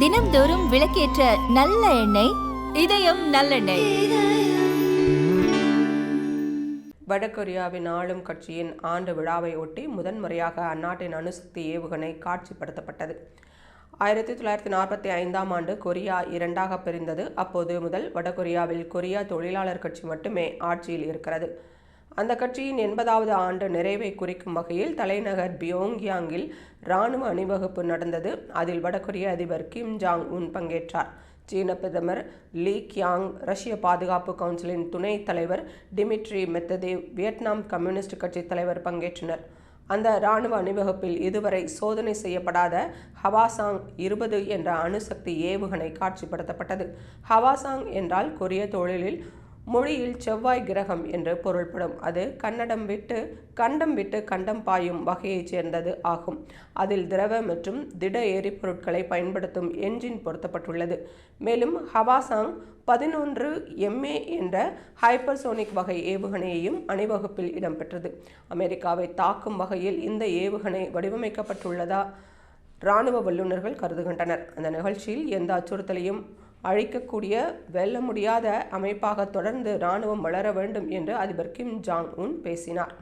தினம்தோறும் விளக்கேற்ற நல்ல எண்ணெய் இதயம் நல்லெண்ணெய். வடகொரியாவின் ஆளும் கட்சியின் ஆண்டு விழாவை ஒட்டி முதன்முறையாக அந்நாட்டின் அணுசக்தி ஏவுகணை காட்சிப்படுத்தப்பட்டது. ஆயிரத்தி தொள்ளாயிரத்தி நாற்பத்தி ஐந்தாம் ஆண்டு கொரியா இரண்டாக பிரிந்தது. அப்போது முதல் வடகொரியாவில் கொரியா தொழிலாளர் கட்சி மட்டுமே ஆட்சியில் இருக்கிறது. அந்த கட்சியின் எண்பதாவது ஆண்டு நிறைவை குறிக்கும் வகையில் தலைநகர் பியோங்யாங்கில் இராணுவ அணிவகுப்பு நடந்தது. அதில் வடகொரிய அதிபர் கிம் ஜாங் உன் பங்கேற்றார். சீன பிரதமர் லீ கியாங் ரஷ்ய பாதுகாப்பு கவுன்சிலின் துணைத் தலைவர் டிமிட்ரி மெத்ததேவ் வியட்நாம் கம்யூனிஸ்ட் கட்சி தலைவர் பங்கேற்றனர். அந்த இராணுவ அணிவகுப்பில் இதுவரை சோதனை செய்யப்படாத ஹவாசாங் இருபது என்ற அணுசக்தி ஏவுகணை காட்சிப்படுத்தப்பட்டது. ஹவாசாங் என்றால் கொரிய தொழிலில் மொழியில் செவ்வாய் கிரகம் என்று பொருள்படும். அது கன்னடம் விட்டு கண்டம் விட்டு கண்டம் பாயும் வகையைச் சேர்ந்தது ஆகும். அதில் திரவ மற்றும் திட எரிபொருட்களை பயன்படுத்தும் என்ஜின் பொருத்தப்பட்டுள்ளது. மேலும் ஹவாசாங் பதினொன்று எம்ஏ என்ற ஹைப்பர்சோனிக் வகை ஏவுகணையையும் அணிவகுப்பில் இடம்பெற்றது. அமெரிக்காவை தாக்கும் வகையில் இந்த ஏவுகணை வடிவமைக்கப்பட்டுள்ளதா இராணுவ வல்லுநர்கள் கருதுகின்றனர். அந்த நிகழ்ச்சியில் எந்த அச்சுறுத்தலையும் அழிக்கக்கூடிய வெல்ல முடியாத அமைப்பாக தொடர்ந்து இராணுவம் வளர வேண்டும் என்று அதிபர் கிம் ஜாங் உன் பேசினார்.